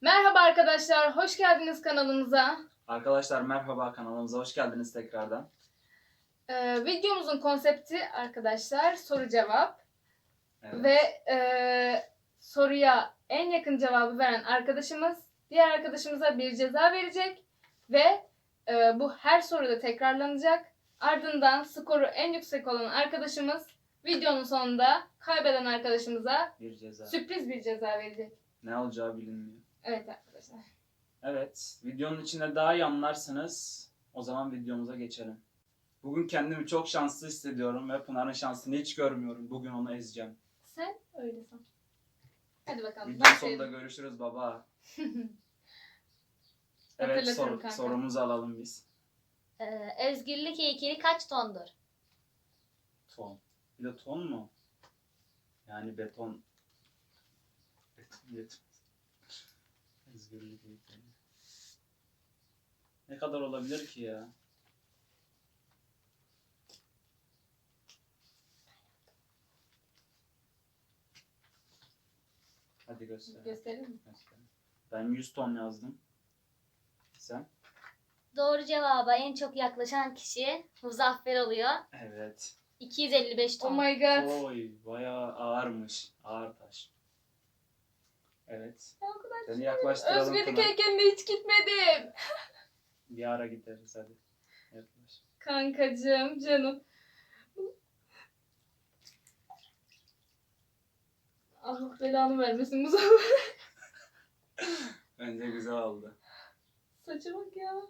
Merhaba arkadaşlar, hoş geldiniz kanalımıza. Arkadaşlar merhaba kanalımıza hoş geldiniz tekrardan. Ee, videomuzun konsepti arkadaşlar soru cevap Evet. ve e, soruya en yakın cevabı veren arkadaşımız diğer arkadaşımıza bir ceza verecek ve e, bu her soruda tekrarlanacak. Ardından skoru en yüksek olan arkadaşımız videonun sonunda kaybeden arkadaşımıza bir ceza. sürpriz bir ceza verecek. Ne olacağı bilinmiyor. Evet arkadaşlar. Evet, videonun içinde daha iyi anlarsınız. O zaman videomuza geçelim. Bugün kendimi çok şanslı hissediyorum ve Pınar'ın şansını hiç görmüyorum. Bugün onu ezeceğim. Sen öyle san. Hadi bakalım. Video başlayalım. sonunda görüşürüz baba. Evet, Hatırlatırım sor- kanka. sorumuzu alalım biz. Ee, özgürlük heykeli kaç tondur? Ton. Bir de ton mu? Yani beton. Beton yetmez. Özgürlük. Ne kadar olabilir ki ya? Hadi göster. Gösterelim mi? Göster. Ben 100 ton yazdım. Sen? Doğru cevaba en çok yaklaşan kişi muzaffer oluyor. Evet. 255 Oh ton. my god. Oy bayağı ağırmış. Ağır taş. Evet. Ya o kadar Seni yaklaştıralım Özgürlük Pınar. heykeline hiç gitmedim. Bir ara gideriz hadi. Yaklaş. Kankacığım, canım. Allah belanı vermesin bu zaman. Bence güzel oldu. Saça bak ya.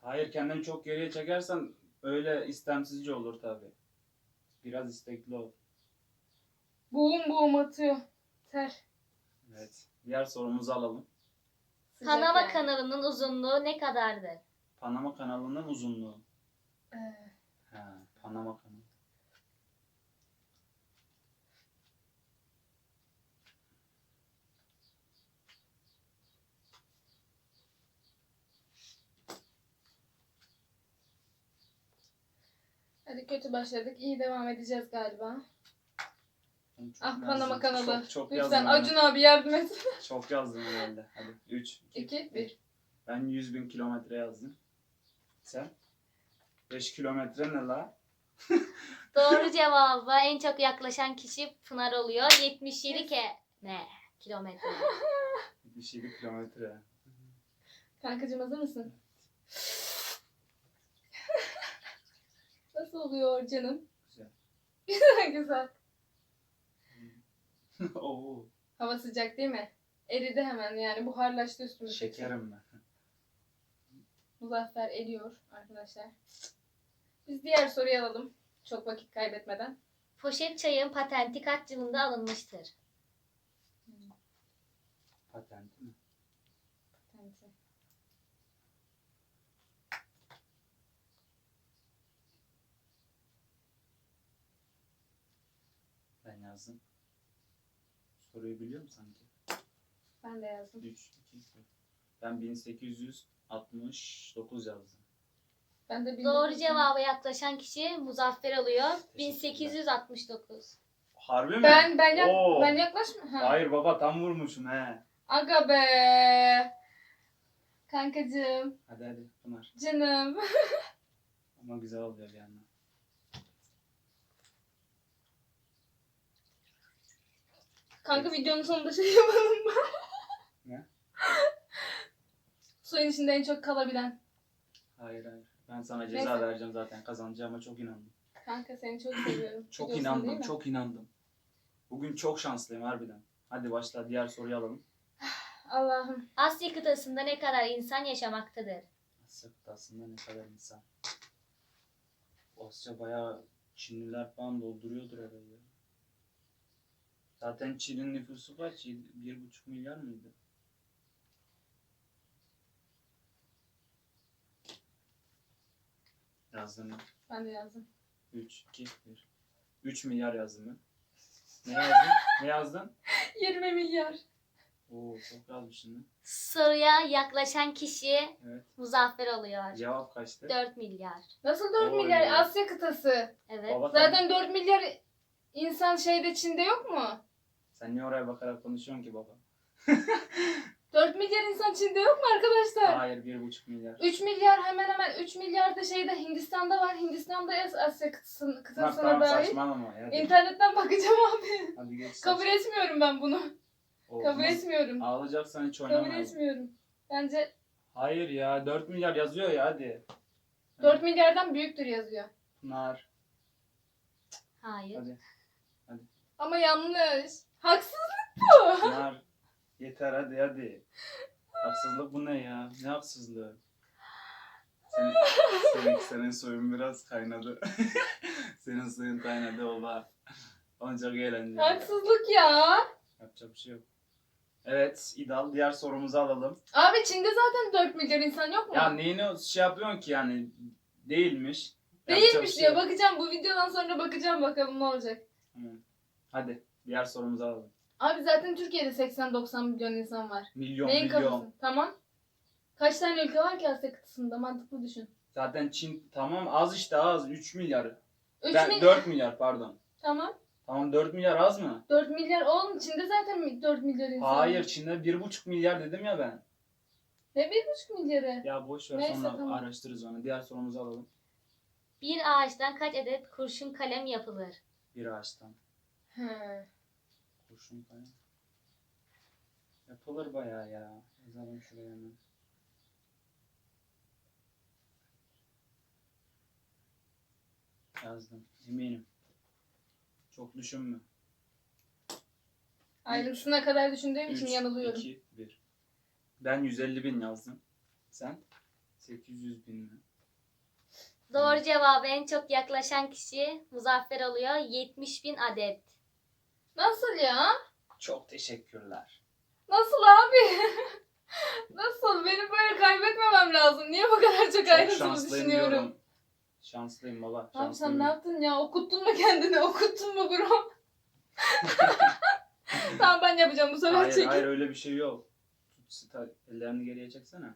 Hayır kendini çok geriye çekersen öyle istemsizce olur tabi. Biraz istekli ol. Boğum boğum atıyor. Ter. Evet. Diğer sorumuzu alalım. Panama yani. kanalının uzunluğu ne kadardır? Panama kanalının uzunluğu. Ee, Ha, Panama kanalı. hadi kötü başladık. İyi devam edeceğiz galiba. Çok Ah Panama kanalı. Çok, çok Lütfen. Acun abi yardım et. Çok yazdım herhalde. Hadi 3, 2, 1. Ben 100 bin kilometre yazdım. Sen? 5 kilometre ne la? Doğru cevaba en çok yaklaşan kişi Pınar oluyor. 77 ke ne kilometre. 77 kilometre. Kankacığım hazır mısın? Nasıl oluyor canım? Güzel. Güzel. Oo, Hava sıcak değil mi? Eridi hemen yani buharlaştı üstümüzdeki. şekerim ben. Muzaffer eriyor arkadaşlar. Biz diğer soruyu alalım. Çok vakit kaybetmeden. Poşet çayın patenti kaç yılında alınmıştır? Patent mi? Kendisi. Ben yazdım. Soruyu biliyor musun sanki? Ben de yazdım. 3, 2, Ben 1869 yazdım. Ben de Doğru cevaba yaklaşan kişi muzaffer oluyor. Teşekkürler. 1869. Harbi mi? Ben ben yak Oo. ben yaklaşma. Ha. Hayır baba tam vurmuşum he. Aga be. Kankacığım, Hadi hadi Pınar. canım. Ama güzel oluyor bir yandan. Kanka videonun sonunda şey yapalım mı? Ne? Suyun içinde en çok kalabilen. Hayır hayır. Ben sana ceza Neyse. vereceğim zaten. Kazanacağıma çok inandım. Kanka seni çok seviyorum. Çok Biliyorsun değil inandım, mi? çok inandım. Bugün çok şanslıyım harbiden. Hadi başla diğer soruyu alalım. Allah'ım. Asya kıtasında ne kadar insan yaşamaktadır? Asya kıtasında ne kadar insan? Asya bayağı Çinliler falan dolduruyordur herhalde. Zaten Çin'in nüfusu kaç? Yedi- Bir buçuk milyar mıydı? Yazdım mı? Ben de yazdım. 3, 2, 1. 3 milyar yazdım ben. Ne yazdın? ne yazdın? 20 milyar. Oo çok yazmışsın lan. Soruya yaklaşan kişi Evet. muzaffer oluyor. Cevap kaçtı? 4 milyar. Nasıl 4 Oy. milyar? Asya kıtası. Evet. Baba, Zaten 4 milyar insan şeyde Çin'de yok mu? Sen niye oraya bakarak konuşuyorsun ki baba? milyon Çin'de yok mu arkadaşlar? Hayır 1,5 milyar. 3 milyar hemen hemen 3 milyar da şeyde Hindistan'da var. Hindistan'da As- Asya kıtasın, Bak kıtasına tamam dahil. saçmalama ya. İnternetten bakacağım abi. Hadi geç. Kabul etmiyorum ben bunu. Olmaz. Kabul etmiyorum. Ağlayacaksan hiç Kabul etmiyorum. Bence Hayır ya 4 milyar yazıyor ya hadi. 4 milyardan büyüktür yazıyor. Pınar. Hayır. Hadi. Ama yanlış. Haksızlık bu. Pınar. Yeter hadi hadi. Haksızlık bu ne ya? Ne haksızlığı? Senin, senin, senin suyun biraz kaynadı. senin suyun kaynadı ola. Onu çok eğlenceli. Haksızlık ya. Yapacak bir şey yok. Evet İdal diğer sorumuzu alalım. Abi Çin'de zaten 4 milyar insan yok mu? Ya neyini şey yapıyorsun ki yani değilmiş. Yapacak bir Değilmiş şey diye yok. bakacağım. Bu videodan sonra bakacağım bakalım ne olacak. Hadi diğer sorumuzu alalım. Abi zaten Türkiye'de 80-90 milyon insan var. Milyon Neyin milyon. kafası? Tamam. Kaç tane ülke var ki Asya kıtasında? Mantıklı düşün. Zaten Çin tamam az işte az 3 milyar. 3 Ben, milyar. 4 milyar pardon. Tamam. Tamam 4 milyar az mı? 4 milyar oğlum Çin'de zaten 4 milyar insan. Hayır var. Çin'de 1,5 milyar dedim ya ben. Ne 1,5 milyarı? Ya boş ver Neyse, sonra tamam. araştırırız onu. Diğer sorumuzu alalım. Bir ağaçtan kaç adet kurşun kalem yapılır? Bir ağaçtan. He. Kurşun kalem. Yapılır bayağı ya. Yazalım şuraya hemen. Yazdım. Eminim. Çok düşünme. Ayrıntısına kadar düşündüğüm için 3, yanılıyorum. 2, 1. Ben 150 bin yazdım. Sen? 800 bin mi? Doğru cevabı en çok yaklaşan kişi muzaffer oluyor. 70 bin adet. Nasıl ya? Çok teşekkürler. Nasıl abi? Nasıl? Benim böyle kaybetmemem lazım. Niye bu kadar çok, Çok şanslıyım düşünüyorum? diyorum. Şanslıyım baba. Abi sen şanslıyım. ne yaptın ya? Okuttun mu kendini? Okuttun mu bro? tamam ben yapacağım bu sefer Hayır çekil. hayır öyle bir şey yok. Star. Ellerini geriye çeksene.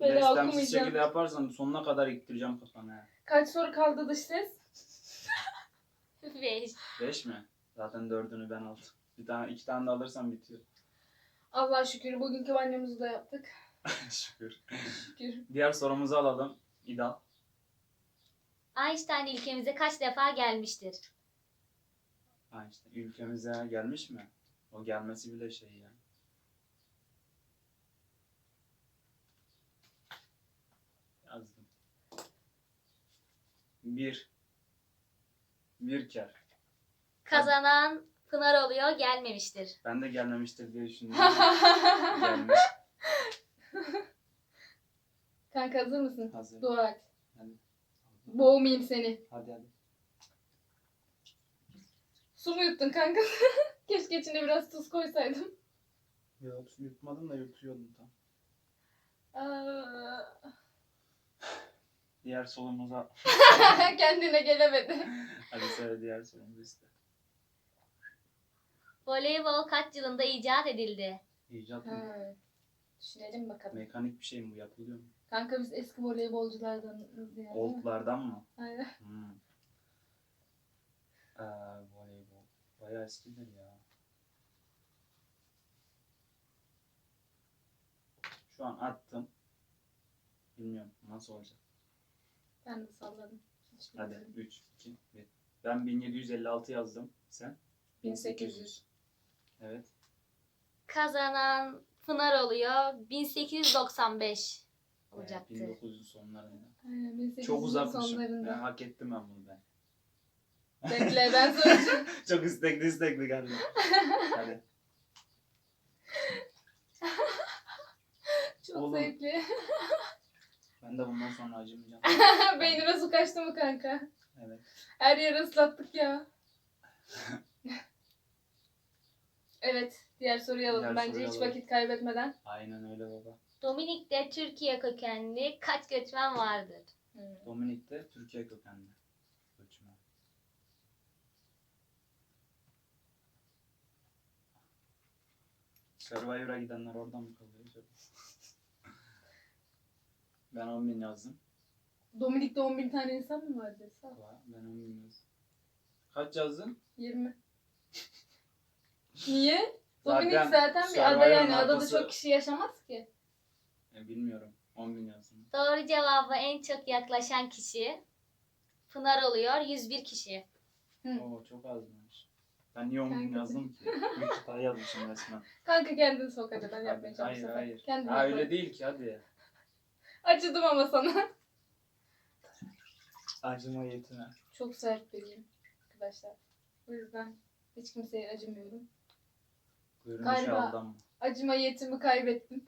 Böyle okumayacağım. şekilde yaparsan sonuna kadar iktireceğim kafana. Kaç soru kaldı dış ses? 5. 5 mi? Zaten dördünü ben aldım. Bir tane iki tane de alırsam bitiyor. Allah şükür bugünkü banyomuzu da yaptık. Şükür. Şükür. Diğer sorumuzu alalım. İdal. Einstein ülkemize kaç defa gelmiştir? İşte ülkemize gelmiş mi? O gelmesi bile şey ya. Yazdım. Bir. Bir kere. Kazanan Pınar oluyor gelmemiştir. Ben de gelmemiştir diye düşündüm. Gelmiş. Kanka hazır mısın? Hazır. Dua et. Hadi. Boğmayayım seni. Hadi hadi. Su mu yuttun kanka? Keşke içine biraz tuz koysaydım. Yok yutmadım da yutuyordum tam. Diğer sorumuza. Kendine gelemedi. Hadi söyle diğer sorumuzu iste. Voleybol kaç yılında icat edildi? İcat mı? Ha, Düşünelim bakalım. Mekanik bir şey mi bu yapılıyor mu? Kanka biz eski voleybolculardanız yani. Oldlardan mı? Aynen. Hmm. Ee, voleybol. Bayağı eskidir ya. Şu an attım. Bilmiyorum nasıl olacak. Ben de salladım. Hiç Hadi bilmiyorum. 3, 2, 1. Ben 1756 yazdım. Sen? 1800. Evet. Kazanan Pınar oluyor. 1895 Ee, olacaktı. 1900 sonlarında. Aynen 1800'ün Çok uzakmışım. sonlarında. Ben hak ettim ben bunu ben. Bekle ben soracağım. Çok istekli istekli geldi. Hadi. Çok Oğlum. zevkli. Ben de bundan sonra acımayacağım. Beynine su kaçtı mı kanka? Evet. Her yeri ıslattık ya. evet. Diğer soruyu alalım. Diğer Bence soruyu hiç alalım. vakit kaybetmeden. Aynen öyle baba. Dominik'te Türkiye kökenli kaç göçmen vardır? Dominik'te Türkiye kökenli. Göçmen. Survivor'a gidenler oradan mı kalıyor acaba? Ben 10 bin yazdım. Dominik'te 10 bin tane insan mı vardı? Sağ ol. Vay, Ben 10 bin yazdım. Kaç yazdın? 20. Niye? Dominik Zaten zaten bir ada Survivor'ın yani. Adada arkası- çok kişi yaşamaz ki. E, bilmiyorum. 10 bin yazdım. Doğru cevaba en çok yaklaşan kişi Pınar oluyor. 101 kişi. Hı. Oo çok azmış. Ben niye 10 bin Kanka. yazdım ki? 3 hata yazmışım resmen. Kanka kendini sok hadi ben bu hayır sefer. hayır. Kendini Ha, öyle değil ki hadi. Acıdım ama sana. Acıma yetine. Çok sert biriyim arkadaşlar. O yüzden hiç kimseye acımıyorum. Görünüşe Galiba. aldanma. Acıma yetimi kaybettim.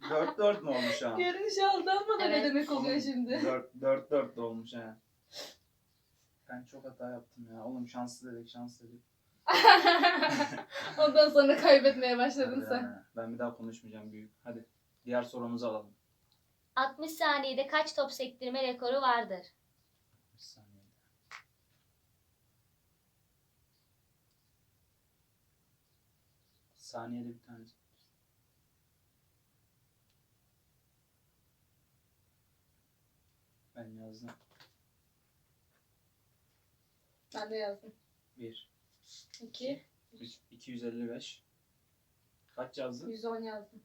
4-4 mü olmuş şu an? Görünüşe aldanma da ne Evet. demek oluyor şimdi? 4-4 de olmuş he. Ben çok hata yaptım ya. Oğlum şanslı dedik şanslı dedik. Ondan sonra kaybetmeye başladın Hadi sen. ya. Ben bir daha konuşmayacağım büyük. Hadi diğer sorumuzu alalım. 60 saniyede kaç top sektirme rekoru vardır? Bir saniye. Saniyede bir tane. Ben yazdım. Ben de yazdım. 1, 2, 3, 255. Kaç yazdın? 110 yazdım.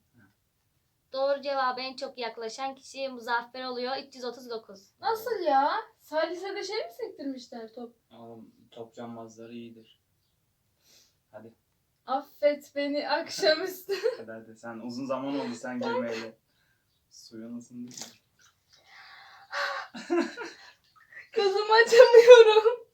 Doğru cevaba en çok yaklaşan kişi Muzaffer oluyor. 339. Nasıl ya? Salise'de şey mi sektirmişler top? Oğlum top cambazları iyidir. Hadi. Affet beni akşamüstü. Hadi hadi. Sen uzun zaman oldu sen girmeyeli. Suyun ısındı. Kızımı açamıyorum.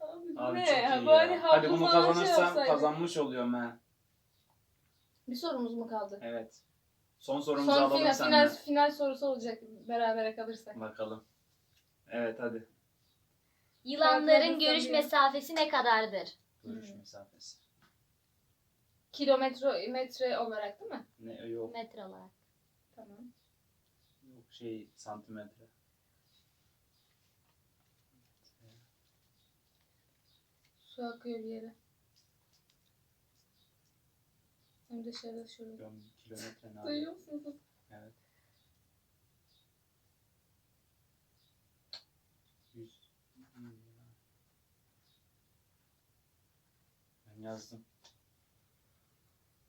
Abi, bu Abi ne çok ya? iyi Bari ya. havlu Hadi bunu falan şey kazanırsam kazanmış oluyorum ha. Bir sorumuz mu kaldı? Evet. Son sorumuzu Son alalım final, senden. final, final sorusu olacak berabere kalırsak. Bakalım. Evet hadi. Yılanların Farklı görüş mesafesi ne kadardır? Görüş Hmm. mesafesi. Kilometre metre olarak değil mi? Ne yok. Metre olarak. Tamam. Yok şey santimetre. Su akıyor bir yere. Hem dışarıda şurada. Yok, kilometre ne? Duyuyor musunuz? Evet. 100. Ben yazdım.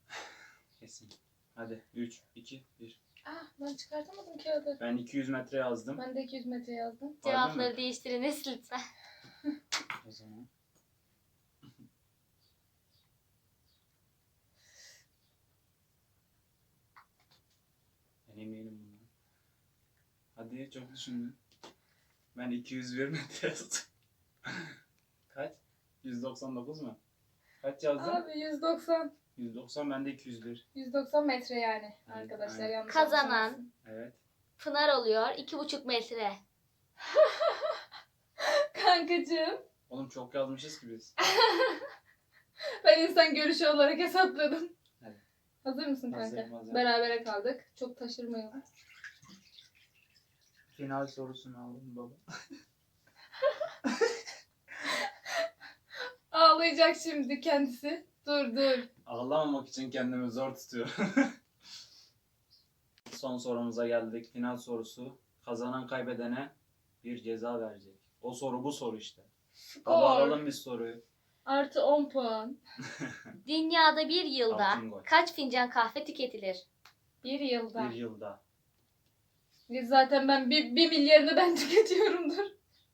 Kesin. Hadi 3, 2, 1. Ah ben çıkartamadım kağıdı. Ben 200 metre yazdım. Ben de 200 metre yazdım. Cevapları değiştiriniz lütfen. O zaman. Ben eminim bundan. Hadi çok düşündün. Ben 201 metre yazdım. Kaç? 199 mu? Kaç yazdın? Abi 190. 190 ben de 201. 190 metre yani Evet, arkadaşlar aynen. yanlış Kazanan. Evet. Pınar oluyor. 2,5 metre. Kankacığım Oğlum çok yazmışız ki biz. ben insan görüşü olarak hesapladım. Hazır mısın kanka? Hazırım, hazırım. Berabere kaldık. Çok taşırmayalım. Final sorusunu aldım baba. Ağlayacak şimdi kendisi. Dur dur. Ağlamamak için kendimi zor tutuyorum. Son sorumuza geldik. Final sorusu. Kazanan kaybedene bir ceza verecek. O soru bu soru işte. Hadi Skor. alalım bir soruyu. Artı 10 puan. Dünyada bir yılda Altın gol. kaç fincan kahve tüketilir? Bir yılda. Bir yılda. Zaten ben bir, bir milyarını ben tüketiyorumdur.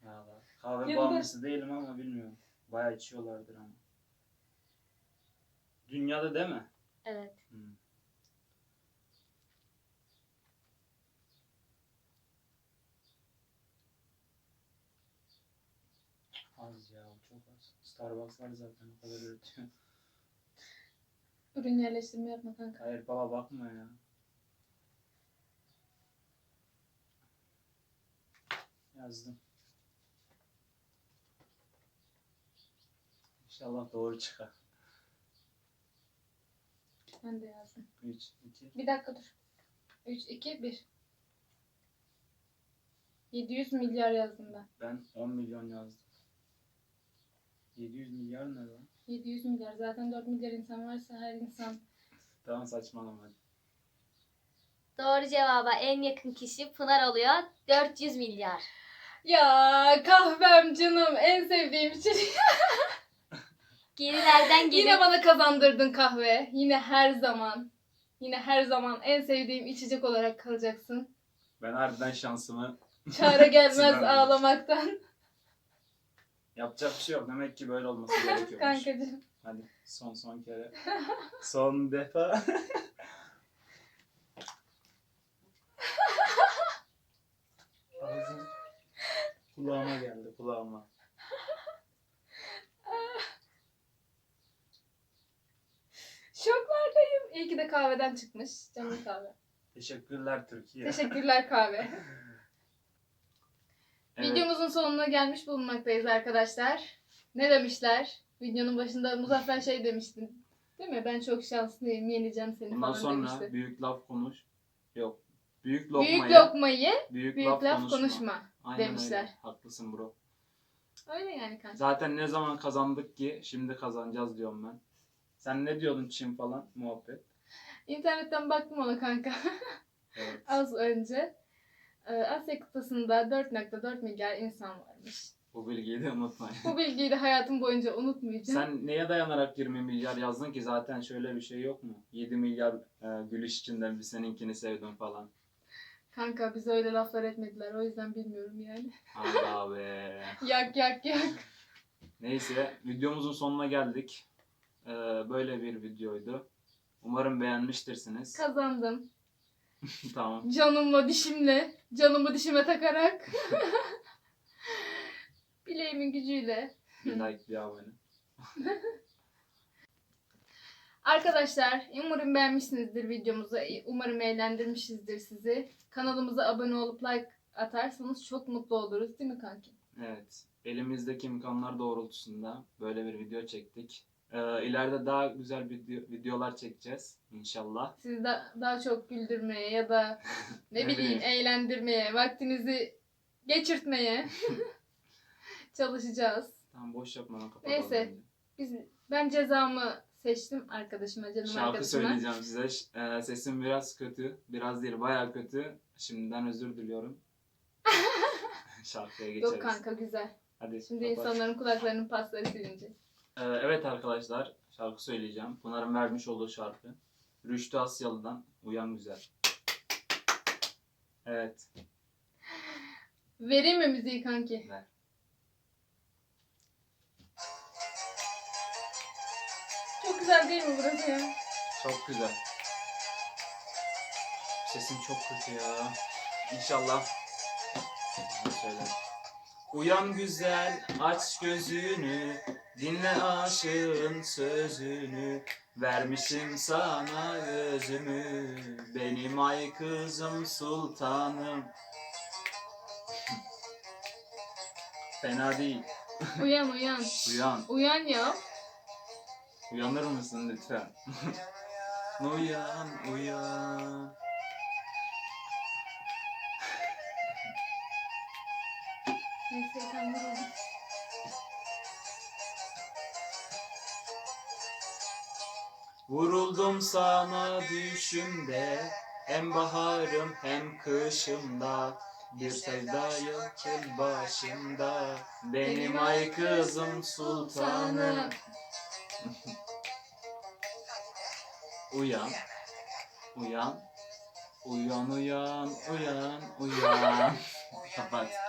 Valla. Kahve Yılda. bağımlısı değilim ama bilmiyorum. Bayağı içiyorlardır ama. Dünyada değil mi? Evet. Hmm. Az ya çok az. Starbucks'lar zaten o kadar üretiyor. Ürün yerleştirme yapma kanka. Hayır baba bakma ya. Yazdım. İnşallah doğru çıkar. Ben de yazdım. 3, 2, Bir dakika dur. 3, 2, 1. 700 milyar yazdım ben. ben 10 milyon yazdım. 700 milyar ne lan? 700 milyar. Zaten 4 milyar insan varsa her insan Tamam saçmalama hadi. Doğru cevaba en yakın kişi Pınar oluyor. 400 milyar. Ya kahvem canım en sevdiğim içecek. Gerilerden Yine gelip bana kazandırdın kahve. Yine her zaman. Yine her zaman en sevdiğim içecek olarak kalacaksın. Ben harbiden şansımı Çare gelmez Sinirlendim. ağlamaktan. Yapacak bir şey yok. Demek ki böyle olması gerekiyormuş. Kankacığım. Hadi son son kere. son defa. Ağzım kulağıma geldi kulağıma. Şoklardayım. İyi ki de kahveden çıkmış. Canım kahve. Teşekkürler Türkiye. Teşekkürler kahve. Sonuna gelmiş bulunmaktayız arkadaşlar. Ne demişler? Videonun başında Muzaffer şey demiştin. Değil mi? Ben çok şanslıyım, yeneceğim seni Bundan falan sonra demişti. büyük laf konuş. Yok. Büyük lokmayı. Büyük lokmayı, büyük, büyük laf, konuşma. konuşma. Aynen demişler. Öyle. Haklısın bro. Öyle yani kanka. Zaten ne zaman kazandık ki şimdi kazanacağız diyorum ben. Sen ne diyordun Çin falan muhabbet? İnternetten baktım ona kanka Evet. az önce. Ee, Asya kıtasında 4.4 milyar insan varmış. Bu bilgiyi de unutmayın. Bu bilgiyi de hayatım boyunca unutmayacağım. Sen neye dayanarak 20 milyar yazdın ki zaten şöyle bir şey yok mu? 7 milyar e, gülüş içinden bir seninkini sevdim falan. Kanka bize öyle laflar etmediler o yüzden bilmiyorum yani. Allah be. yak yak yak. Neyse videomuzun sonuna geldik. E, böyle bir videoydu. Umarım beğenmiştirsiniz. Kazandım. tamam. Canımla dişimle, canımı dişime takarak. Bileğimin gücüyle. Bir like bir abone. Arkadaşlar umarım beğenmişsinizdir videomuzu. Umarım eğlendirmişizdir sizi. Kanalımıza abone olup like atarsanız çok mutlu oluruz değil mi kanki? Evet. Elimizdeki imkanlar doğrultusunda böyle bir video çektik. E, ileride daha güzel video, videolar çekeceğiz inşallah. Sizi da, daha çok güldürmeye ya da ne, bileyim eğlendirmeye, vaktinizi geçirtmeye çalışacağız. Tamam boş yapmadan kapatalım. Neyse. bence. Biz ben cezamı seçtim arkadaşıma, canım Şarkı arkadaşıma. söyleyeceğim size. E, sesim biraz kötü. Biraz değil bayağı kötü. Şimdiden özür diliyorum. Şarkıya geçeriz. Yok kanka güzel. Hadi Şimdi kapat. insanların kulaklarının pasları silince. Ee, evet arkadaşlar şarkı söyleyeceğim. Pınar'ın vermiş olduğu şarkı. Rüştü Asyalı'dan Uyan Güzel. Evet. Vereyim mi müziği kanki? Ver. Çok güzel değil mi burası ya? Çok güzel. Sesim çok kötü ya. İnşallah. Söyle. Uyan güzel, aç gözünü, dinle aşığın sözünü. Vermişim sana özümü, benim ay kızım sultanım. Fena değil. Uyan uyan. Uyan. Uyan ya. Uyanır mısın lütfen? uyan, uyan. Vuruldum sana düşümde Hem baharım hem kışımda. Bir sevda yıkıl başımda Benim ay kızım sultanım. Uyan Uyan. Uyan uyan uyan uyan. Kapat